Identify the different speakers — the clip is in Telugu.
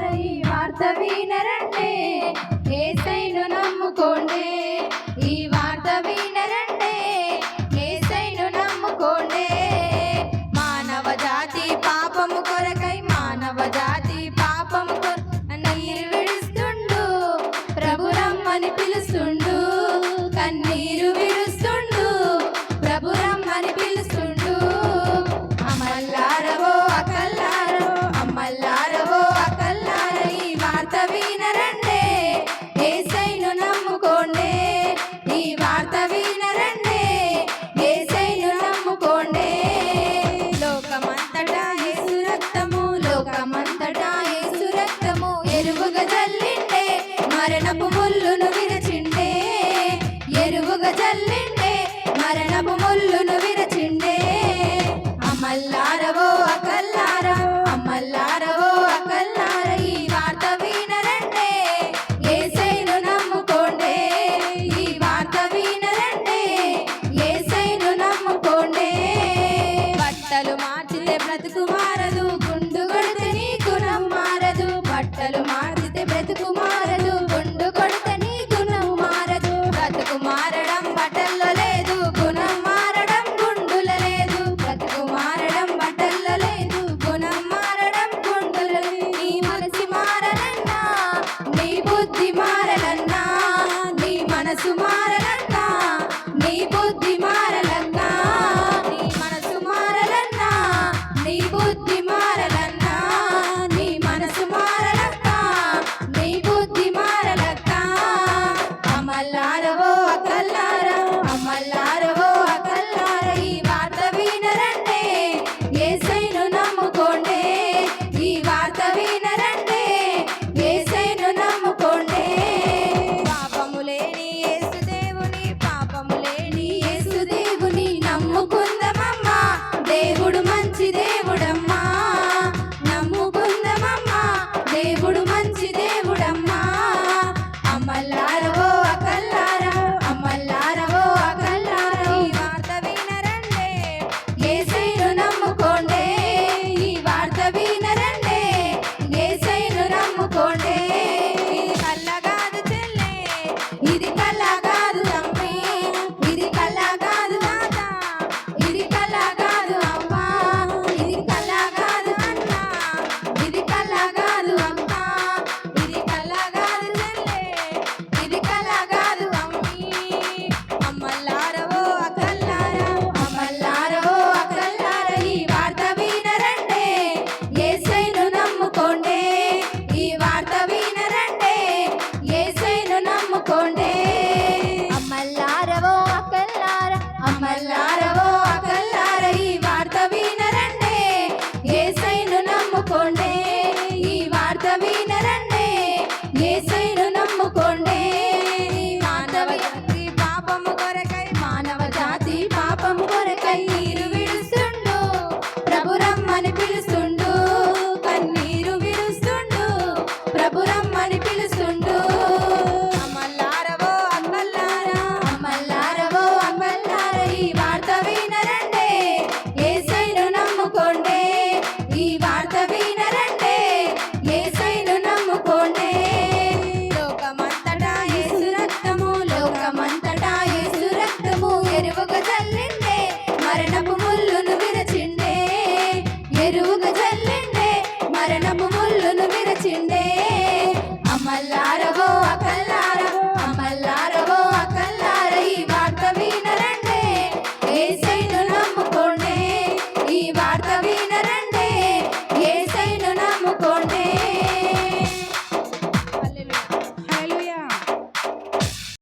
Speaker 1: வார்த்தை வார்த்த வீணரன் మరణపు ముళ్ళును విరచిండే ఎరువుగా చల్లిండే మరణపు ముళ్ళును అమ్మల్లారవో అక్కల్లార ఈ వార్త వినరండే ఏసైను నమ్ముకోండే ఈ వార్త వినరండే ఏసైను నమ్ముకోండే మానవ జాతి పాపము కొరకై మానవ జాతి పాపము కొరకై. തരുക